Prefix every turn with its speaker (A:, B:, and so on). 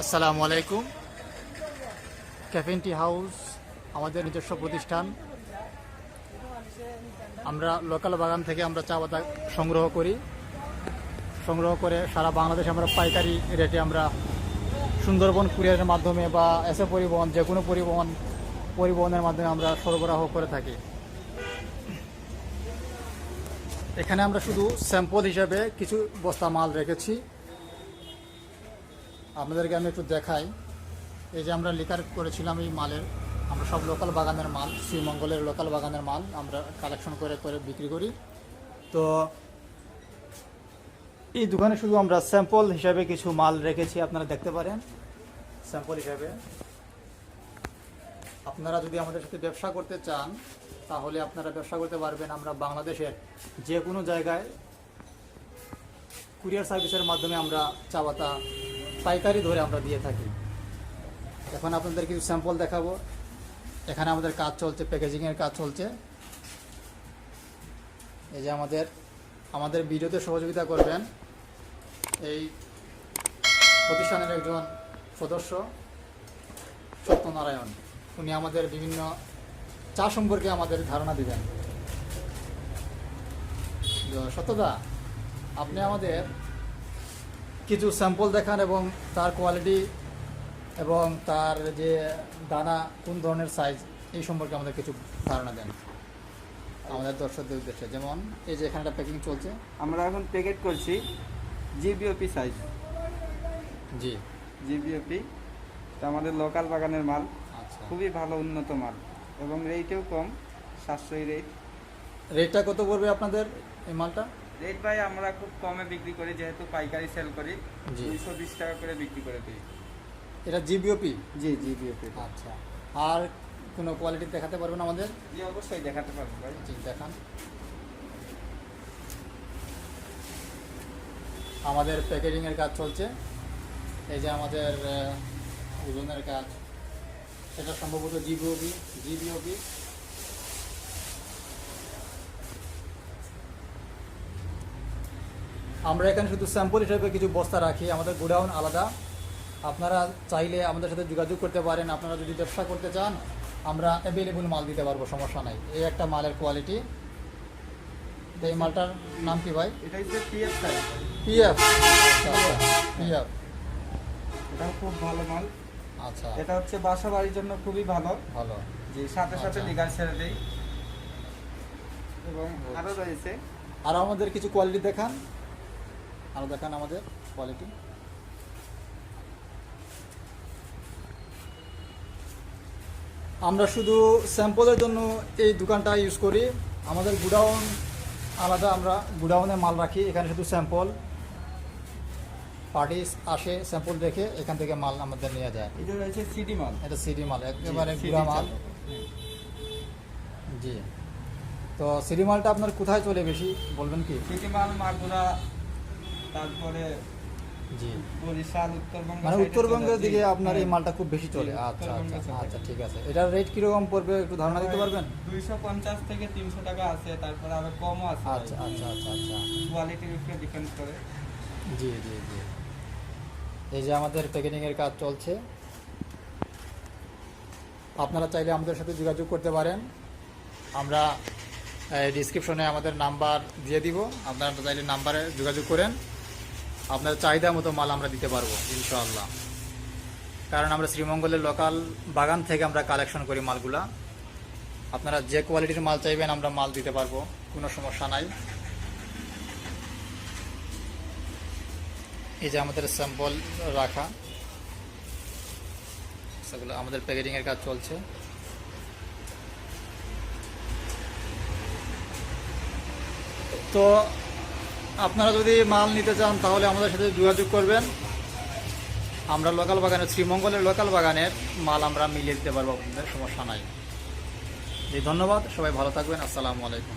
A: আসসালামু আলাইকুম। ক্যাফেন্টি হাউস আমাদের নিজস্ব প্রতিষ্ঠান। আমরা লোকাল বাগান থেকে আমরা চা পাতা সংগ্রহ করি। সংগ্রহ করে সারা বাংলাদেশে আমরা পাইকারি রেটে আমরা সুন্দরবন কুরিয়ারের মাধ্যমে বা এসে পরিবহন যে কোনো পরিবহন, পরিবহনের মাধ্যমে আমরা সরবরাহ করে থাকি। এখানে আমরা শুধু স্যাম্পল হিসাবে কিছু বস্তা মাল রেখেছি। আপনাদেরকে আমি একটু দেখাই। এই যে আমরা লিকার করেছিলাম এই মালের, আমরা সব লোকাল বাগানের মাল, শ্রীমঙ্গলের লোকাল বাগানের মাল আমরা কালেকশন করে করে বিক্রি করি। তো এই দোকানে শুধু আমরা স্যাম্পল হিসাবে কিছু মাল রেখেছি, আপনারা দেখতে পারেন। স্যাম্পল হিসাবে। আপনারা যদি আমাদের সাথে ব্যবসা করতে চান, তাহলে আপনারা ব্যবসা করতে পারবেন আমরা বাংলাদেশের যে কোনো জায়গায়। কুরিয়ার সার্ভিসের মাধ্যমে আমরা চা পাতা পাইকারি ধরে আমরা দিয়ে থাকি। এখন আপনাদের কিছু স্যাম্পল দেখাবো। এখানে আমাদের কাজ চলছে প্যাকেজিংয়ের কাজ চলছে। এই যে আমাদের আমাদের ভিডিওতে সহযোগিতা করবেন এই প্রতিষ্ঠানের একজন সদস্য, সত্যনারায়ণ। উনি আমাদের বিভিন্ন চা সম্পর্কে আমাদের ধারণা দিবেন। সত্যদা, আপনি আমাদের কিছু স্যাম্পল দেখান এবং তার কোয়ালিটি এবং তার যে দানা কোন ধরনের সাইজ এই সম্পর্কে আমাদের কিছু ধারণা দেন। আমাদের দর্শকদের উদ্দেশ্যে। যেমন এই যে এখানে একটা প্যাকিং চলছে।
B: আমরা এখন প্যাকেট করছি জিবিওপি সাইজ
A: জি।
B: জিবিওপি তো আমাদের লোকাল বাগানের মাল।
A: আচ্ছা।
B: খুবই ভালো উন্নত মাল। এবং রেটেও কম সাশ্রয়ী রেট
A: রেটটা কত পড়বে আপনাদের এই মালটা?
B: রেট ভাই আমরা খুব কমে বিক্রি করি যেহেতু পাইকারি সেল করি। দুইশো বিশ টাকা করে বিক্রি করে দিই।
A: এটা জিবিওপি
B: জি জিবিওপি
A: আচ্ছা। আর কোনো কোয়ালিটি দেখাতে পারবেন আমাদের?
B: জি অবশ্যই দেখাতে পারব ভাই।
A: জি দেখান। আমাদের প্যাকেজিংয়ের কাজ চলছে। এই যে আমাদের ওজনের কাজ। সেটা সম্ভবত জিবিওবি জিবিওবি আমরা এখানে শুধু স্যাম্পল হিসেবে কিছু বস্তা রাখি আমাদের গোডাউন আলাদা। আপনারা চাইলে আমাদের সাথে যোগাযোগ করতে পারেন আপনারা যদি ব্যবসা করতে চান আমরা অ্যাভেলেবল মাল দিতে পারব সমস্যা নাই। এই একটা মালের কোয়ালিটি তো এই মালটার নাম কি ভাই?
B: এটা পিএফ
A: পিএফ পিএফ
B: এটা খুব ভালো মাল।
A: আচ্ছা।
B: এটা হচ্ছে বাসা বাড়ির জন্য খুবই ভালো।
A: ভালো।
B: জি সাথে সাথে
A: আচ্ছা।
B: লিগার ছেড়ে দেই। এবং আরও রয়েছে।
A: আর আমাদের কিছু কোয়ালিটি দেখান। আরও দেখান আমাদের কোয়ালিটি আমরা শুধু স্যাম্পলের জন্য এই দোকানটা ইউজ করি। আমাদের গুডাউন আলাদা আমরা গুডাউনে মাল রাখি এখানে শুধু স্যাম্পল পার্টি আসে স্যাম্পল দেখে এখান থেকে মাল আমাদের নিয়ে যায়।
B: এটা রয়েছে সিডি মাল।
A: এটা সিডি মাল একেবারে গুড়া মাল। জি। তো সিডি মালটা আপনার কোথায় চলে বেশি বলবেন কি?
B: সিটি মাল মাগুরা তারপরে
A: জি।
B: বরিশাল উত্তরবঙ্গ
A: মানে উত্তরবঙ্গের দিকে আপনার এই
B: হ্যাঁ।
A: মালটা খুব বেশি চলে। আচ্ছা আচ্ছা আচ্ছা ঠিক আছে। এটার রেট কীরকম পড়বে একটু ধারণা দিতে পারবেন?
B: দুইশো পঞ্চাশ থেকে তিনশো টাকা আছে তারপরে আবার কমও আছে।
A: আচ্ছা আচ্ছা আচ্ছা আচ্ছা।
B: কোয়ালিটির উপরে ডিপেন্ড করে।
A: জি জি জি। এই যে আমাদের কাজ চলছে। আপনারা চাইলে আমাদের সাথে যোগাযোগ করতে পারেন। আমরা ডিসক্রিপশনে আমাদের নাম্বার দিয়ে দিব। আপনারা চাইলে নাম্বারে যোগাযোগ করেন। আপনার চাহিদা মতো মাল আমরা দিতে পারব, ইনশাআল্লাহ। কারণ আমরা শ্রীমঙ্গলের লোকাল বাগান থেকে আমরা কালেকশন করি মালগুলা। আপনারা যে কোয়ালিটির মাল চাইবেন আমরা মাল দিতে পারব, কোনো সমস্যা নাই। এই যে আমাদের স্যাম্পল রাখা, সেগুলো আমাদের প্যাকেজিং এর কাজ চলছে। তো আপনারা যদি মাল নিতে চান, তাহলে আমাদের সাথে যোগাযোগ করবেন। আমরা লোকাল বাগানের, শ্রীমঙ্গলের লোকাল বাগানের মাল আমরা মিলিয়ে দিতে পারব, আপনাদের সমস্যা নাই। ধন্যবাদ। সবাই ভালো থাকবেন। আসসালামু আলাইকুম।